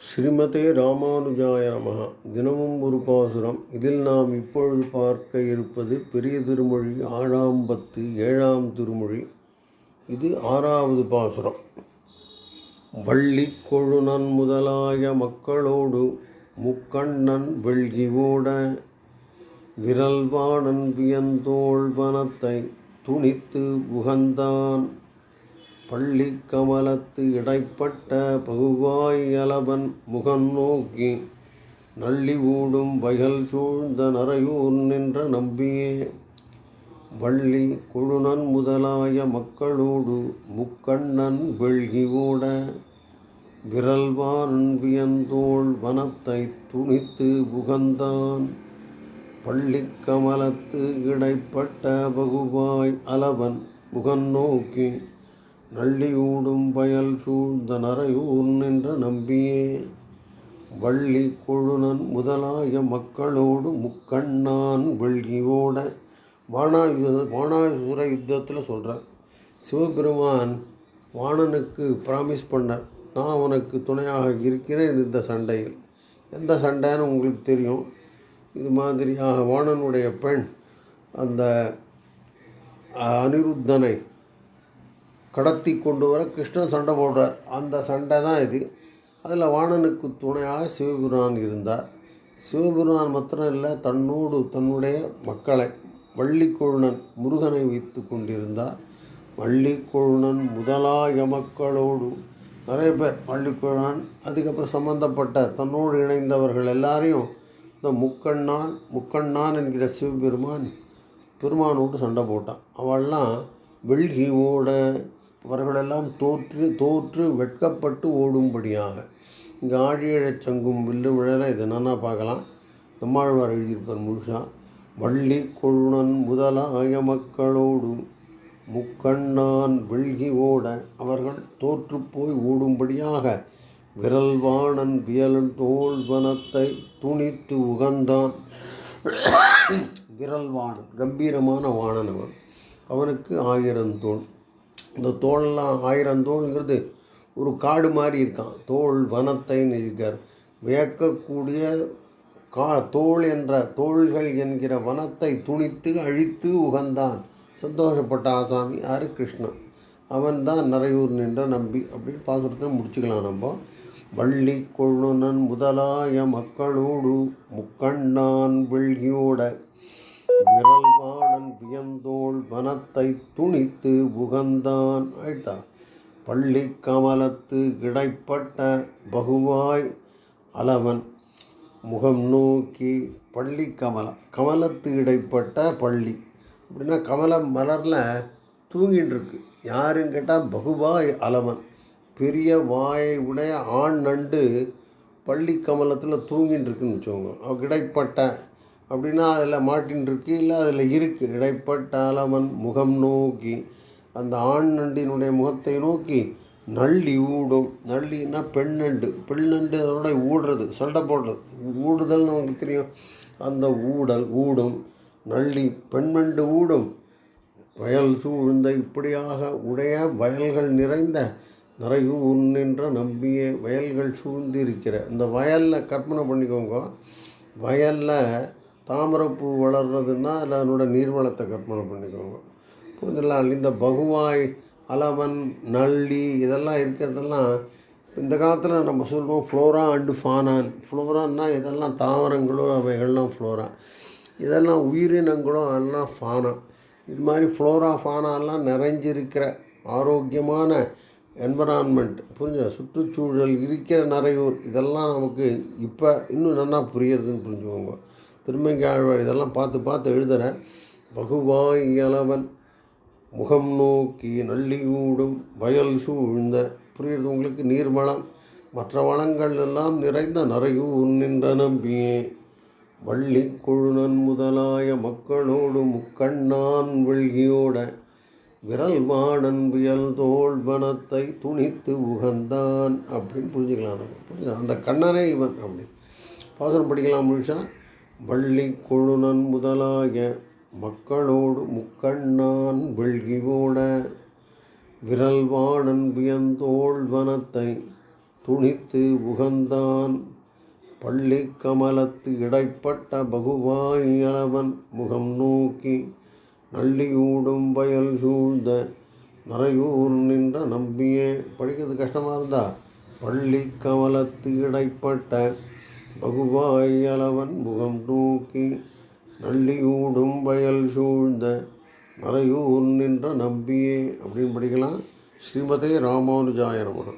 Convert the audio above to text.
ஸ்ரீமதே ராமானுஜாய நமஹ. தினமும் ஒரு பாசுரம். இதில் நாம் இப்பொழுது பார்க்க இருப்பது பெரிய திருமொழி ஆழாம் பத்து ஏழாம் திருமொழி. இது ஆறாவது பாசுரம். வள்ளி கொழுநன் முதலாய மக்களோடு முக்கண்ணன் வெள்கி ஓட விரல்வாணன் வியந்தோள் வனத்தை துணித்து உகந்தான். பள்ளி கமலத்து இடைப்பட்ட பகுவாய் அலபன் முகம் நோக்கி நள்ளி ஊடும் வயல் சூழ்ந்த நரையூர் நின்ற நம்பியே வள்ளி கொழுநன் முதலாய மக்களோடு முக்கண்ணன் வெள்கி ஓட விரல்வான் வியந்தோள் வனத்தை துணித்து புகந்தான். பள்ளி கமலத்து இடைப்பட்ட பகுவாய் அலவன் முகன் நோக்கி நள்ளியூடும் பயல் சூழ்ந்த நரையூர் நின்ற நம்பியே. வள்ளி கொழுநன் முதலாய மக்களோடு முக்கண்ணான் வெள்ளியோட வானாயுத வானாயுர யுத்தத்தில் சொல்கிறார் சிவபெருமான் வாணனுக்கு ப்ராமிஸ் பண்ணார். நான் உனக்கு துணையாக இருக்கிறேன் இந்த சண்டையில். எந்த சண்டைன்னு உங்களுக்கு தெரியும். இது மாதிரியாக வாணனுடைய பெண் அந்த அனிருத்தனை கடத்தி கொண்டு வர கிருஷ்ணன் சண்டை போடுறார். அந்த சண்டை தான் இது. அதில் வாணனுக்கு துணையாக சிவபெருமான் இருந்தார். சிவபெருமான் மாத்திரம் இல்லை தன்னோடு தன்னுடைய மக்களை வள்ளிக்கொழுனன் முருகனை வைத்து கொண்டிருந்தார். வள்ளிக்கொழுனன் முதலாய மக்களோடு நிறைய பேர் வள்ளிக்கொழுணன் அதுக்கப்புறம் சம்பந்தப்பட்ட தன்னோடு இணைந்தவர்கள் எல்லாரையும் இந்த முக்கண்ணான் முக்கண்ணான் என்கிற சிவபெருமான் பெருமானோடு சண்டை போட்டான். அவள்லாம் வெள்கியோட அவர்களெல்லாம் தோற்று தோற்று வெட்கப்பட்டு ஓடும்படியாக. இங்கே ஆழியழச் சங்கும் வில்லும் விழல இது என்னன்னா பார்க்கலாம். நம்மாழ்வார் எழுதியிருப்பார் முழுசா வள்ளி கொழுணன் முதலாய மக்களோடு முக்கண்ணான் வெள்கி ஓட அவர்கள் தோற்று போய் ஓடும்படியாக விரல்வாணன் வியலன் தோல்வனத்தை துணித்து உகந்தான். விரல்வாணன் கம்பீரமான வாணன் அவன் அவனுக்கு ஆயிரம் தோல் இந்த தோல்லாம் ஆயிரம் தோள்ங்கிறது ஒரு காடு மாதிரி இருக்கான். தோல் வனத்தைன்னு இருக்கார் வியக்கக்கூடிய கா தோல் என்ற தோள்கள் என்கிற வனத்தை துணித்து அழித்து உகந்தான். சந்தோஷப்பட்ட ஆசாமி ஆறு கிருஷ்ணன் அவன்தான் நரையூர் நின்ற நம்பி. அப்படின்னு பார்க்குறத முடிச்சுக்கலாம் நம்ம. வள்ளி கொள்ளுனன் முதலாய மக்களோடு முக்கண்ணான் வெள்கியோட விரல்வாணன் வியந்தோள் வனத்தை துணித்து புகந்தான் ஆயிட்டா பள்ளி கமலத்து கிடைப்பட்ட பகுவாய் அலவன் முகம் நோக்கி பள்ளி கமலம். கமலத்து இடைப்பட்ட பள்ளி. அப்படின்னா கமலம் மலரில் தூங்கின்னு இருக்கு யாருன்னு கேட்டால் பகுவாய் அலவன். பெரிய வாயை உடைய ஆண் நண்டு பள்ளி கமலத்தில் தூங்கின்னு இருக்குன்னு வச்சுக்கோங்க கிடைப்பட்ட அப்படின்னா அதில் மாட்டின் இருக்கு இல்லை அதில் இருக்குது இடைப்பட்ட அவன் முகம் நோக்கி அந்த ஆண் நண்டினுடைய முகத்தை நோக்கி நள்ளி ஊடும். நள்ளின்னா பெண் நண்டு. பெண் நண்டு அதோட ஊடுறது சண்டை போடுறது. ஊடுதல் நமக்கு தெரியும். அந்த ஊடல் ஊடும் நள்ளி பெண் நண்டு ஊடும். வயல் சூழ்ந்த இப்படியாக உடைய வயல்கள் நிறைந்த நிறையூர் நின்ற நம்பிய வயல்கள் சூழ்ந்து இருக்கிற இந்த வயலில் கற்பனை பண்ணிக்கோங்க. வயலில் தாமரைப்பூ வளர்றதுன்னா அதில் அதனோட நீர்வளத்தை கற்பனை பண்ணிக்கோங்க. புரிஞ்சுலாம் இந்த பகுவாய் அலவன் நள்ளி இதெல்லாம் இருக்கிறதெல்லாம் இந்த காலத்தில் நம்ம சொல்லுவோம் ஃப்ளோரா அண்டு ஃபானான் ஃப்ளோரான்னா இதெல்லாம் தாவரங்களோ அவைகள்லாம் ஃப்ளோரா இதெல்லாம் உயிரினங்களோ அதெல்லாம் ஃபானா இது மாதிரி ஃப்ளோரா ஃபானாலாம் நிறைஞ்சிருக்கிற ஆரோக்கியமான என்வரான்மெண்ட் புரிஞ்ச சுற்றுச்சூழல் இருக்கிற நிறையூர். இதெல்லாம் நமக்கு இப்போ இன்னும் நல்லா புரியுறதுன்னு புரிஞ்சுக்கோங்க. திருமங்காழ்வார் இதெல்லாம் பார்த்து பார்த்து எழுதுகிறேன் பகுவாய் இளவன் முகம் நோக்கி நள்ளியூடும் வயல் சூழ்ந்த புரியுறது உங்களுக்கு? நீர்வளம் மற்ற வளங்கள் எல்லாம் நிறைந்த நரையூர் நின்ற நம்பியே. வள்ளி கொழுநன் முதலாய மக்களோடு முக்கண்ணான் வெள்கியோட விரல் வாடன் புயல் தோல் வனத்தை துணித்து உகந்தான். அப்படின்னு புரிஞ்சுக்கலாம் புரிஞ்சு அந்த கண்ணனே இவன் அப்படி. பாசனம் படிக்கலாம் முழுஷா வள்ளி கொழுனன் முதலாய மக்களோடு முக்கண்ணான் வெள்கி ஓட விரல்வாணன் வியந்தோள் வனத்தை துணித்து உகந்தான். பள்ளி கமலத்து இடைப்பட்ட பகுவாயளவன் முகம் நோக்கி நள்ளியூடும் வயல் சூழ்ந்த நரையூர் நின்ற நம்பியே. படிக்கிறது கஷ்டமாக இருந்தா? பள்ளி கமலத்து இடைப்பட்ட பகுவாயளவன் முகம் நோக்கி நள்ளியூடும் வயல் சூழ்ந்த மறையூர் நின்ற நம்பியே அப்படின்னு படிக்கலாம். ஸ்ரீமதே ராமானுஜாய நமகா.